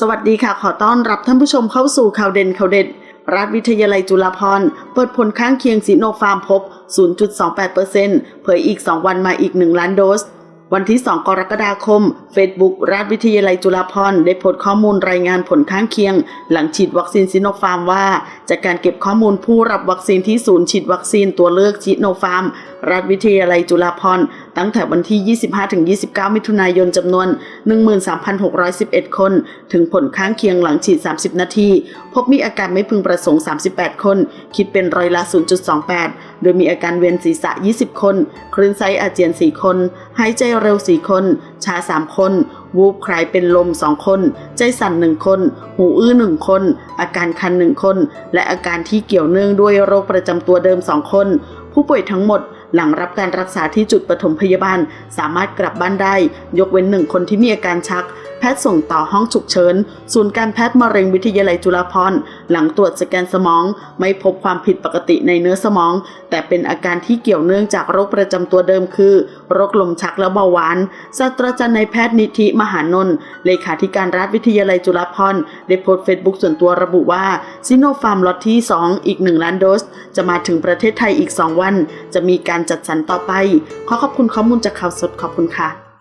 สวัสดีค่ะ ขอต้อนรับท่านผู้ชมเข้าสู่ข่าวเด่นข่าวเด็ดรัฐวิทยาลัยจุฬาภรณ์เปิดผลข้างเคียงซิโนฟาร์มพบ 0.28%เผยอีก 2 วันมาอีก 1 ล้านโดส วันที่ 2 กรกฎาคม Facebook ราชวิทยาลัยจุฬาภรณ์ได้โพสต์ข้อมูลรายงานผลข้างเคียง หลังฉีดวัคซีนซิโนฟาร์มว่า จากการเก็บข้อมูลผู้รับวัคซีนที่ศูนย์ฉีดวัคซีนตัวเลือกซิโนฟาร์ม รัฐวิทยาลัยจุฬาภรณ์ ตั้งแต่วันที่ 25-29 มิถุนายนจำนวน 13,611 คน ถึงผลข้างเคียงหลังฉีด 30 นาที พบมีอาการไม่พึงประสงค์ 38 คน คิดเป็นร้อยละ 0.28 โดยมีอาการเวียนศีรษะ 20 คน คลื่นไส้อาเจียน 4 คน หายใจเร็ว 4 คน ชา 3 คนวูบคลายเป็นลม 2 คน ใจสั่น 1 คน หูอื้อ 1 คน อาการคัน 1 คน และอาการที่เกี่ยวเนื่องด้วยโรคประจำตัวเดิม 2 คน ผู้ป่วยทั้งหมด หลังรับการรักษาที่จุดปฐมพยาบาล สามารถกลับบ้านได้ ยกเว้นหนึ่งคนที่มีอาการชัก แพทย์ส่งต่อห้องฉุกเฉินศูนย์การแพทย์มะเร็งวิทยาลัยจุฬาภรณ์หลังตรวจสแกนสมอง ไม่พบความผิดปกติในเนื้อสมอง แต่เป็นอาการที่เกี่ยวเนื่องจากโรคประจำตัวเดิมคือ โรคลมชักและเบาหวานศาสตราจารย์นายแพทย์นิธิมหานนท์เลขาธิการรัฐวิทยาลัยจุฬาภรณ์ได้โพสต์เฟซบุ๊กส่วนตัวระบุว่าซิโนฟาร์มล็อตที่ 2 อีก 1 ล้านโดส จะมาถึงประเทศไทยอีก 2 วัน จะมีการจัดสรรต่อไป ขอขอบคุณข้อมูลจากข่าวสดขอบคุณค่ะ